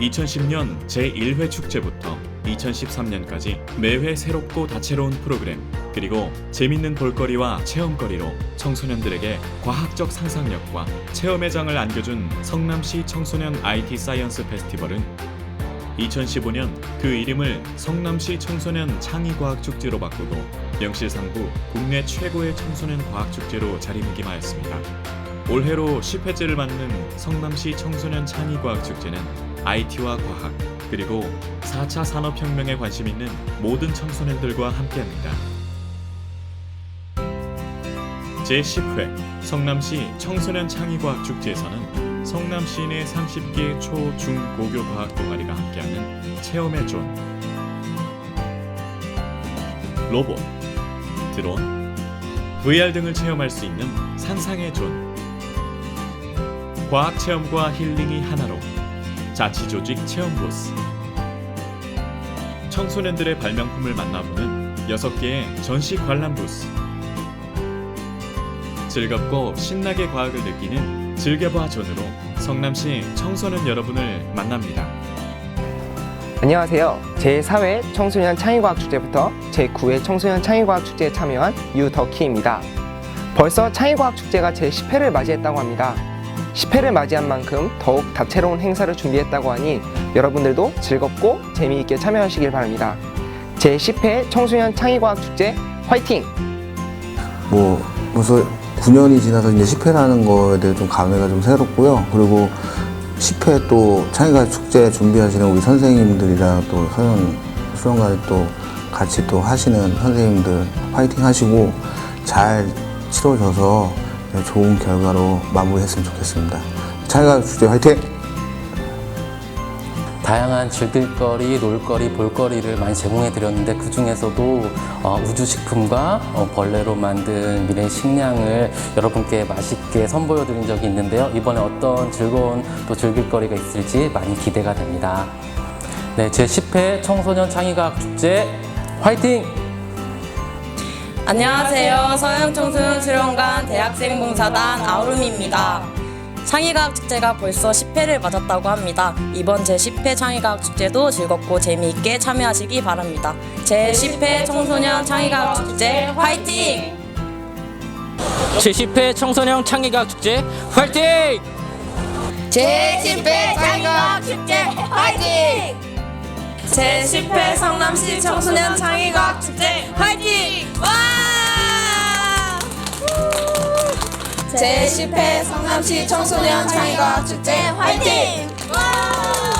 2010년 제1회 축제부터 2013년까지 매회 새롭고 다채로운 프로그램 그리고 재밌는 볼거리와 체험거리로 청소년들에게 과학적 상상력과 체험의 장을 안겨준 성남시 청소년 IT 사이언스 페스티벌은 2015년 그 이름을 성남시 청소년 창의과학축제로 바꾸고 명실상부 국내 최고의 청소년 과학축제로 자리매김하였습니다. 올해로 10회째를 맞는 성남시 청소년 창의과학축제는 IT와 과학 그리고 4차 산업혁명에 관심 있는 모든 청소년들과 함께합니다. 제10회 성남시 청소년 창의과학축제에서는 성남 시 내 30개 초, 중, 고교 과학 동아리가 함께하는 체험의 존, 로봇, 드론, VR 등을 체험할 수 있는 상상의 존, 과학 체험과 힐링이 하나로 자치조직 체험 부스, 청소년들의 발명품을 만나보는 6개의 전시 관람 부스, 즐겁고 신나게 과학을 느끼는 즐겨봐 존으로 성남시 청소년 여러분을 만납니다. 안녕하세요. 제4회 청소년 창의과학 축제부터 제9회 청소년 창의과학 축제에 참여한 유덕희입니다. 벌써 창의과학 축제가 제10회를 맞이했다고 합니다. 10회를 맞이한 만큼 더욱 다채로운 행사를 준비했다고 하니 여러분들도 즐겁고 재미있게 참여하시길 바랍니다. 제10회 청소년 창의과학 축제 화이팅! 뭐 벌써 9년이 지나서 이제 10회라는 거에 대해 좀 감회가 좀 새롭고요. 그리고 10회 또 창의가 축제 준비하시는 우리 선생님들이랑 또 서현 수련가를 또 같이 또 하시는 선생님들 파이팅 하시고 잘 치러져서 좋은 결과로 마무리했으면 좋겠습니다. 창의가 축제 화이팅! 다양한 즐길거리, 놀거리, 볼거리를 많이 제공해 드렸는데 그 중에서도 어, 우주식품과 어, 벌레로 만든 미래 식량을 여러분께 맛있게 선보여 드린 적이 있는데요. 이번에 어떤 즐거운 또 즐길거리가 있을지 많이 기대가 됩니다. 네, 제 10회 청소년 창의과학 축제 화이팅! 안녕하세요. 서영청소년 수련관 대학생 봉사단 아우름입니다. 창의과학 축제가 벌써 10회를 맞았다고 합니다. 이번 제10회 창의과학 축제도 즐겁고 재미있게 참여하시기 바랍니다. 제10회 청소년 창의과학 축제 화이팅! 제10회 청소년 창의과학 축제 화이팅! 제10회 창의과학 축제 화이팅! 제10회 성남시 청소년 창의과학 축제 제10회 성남시 청소년 창의과학 축제 화이팅! 와!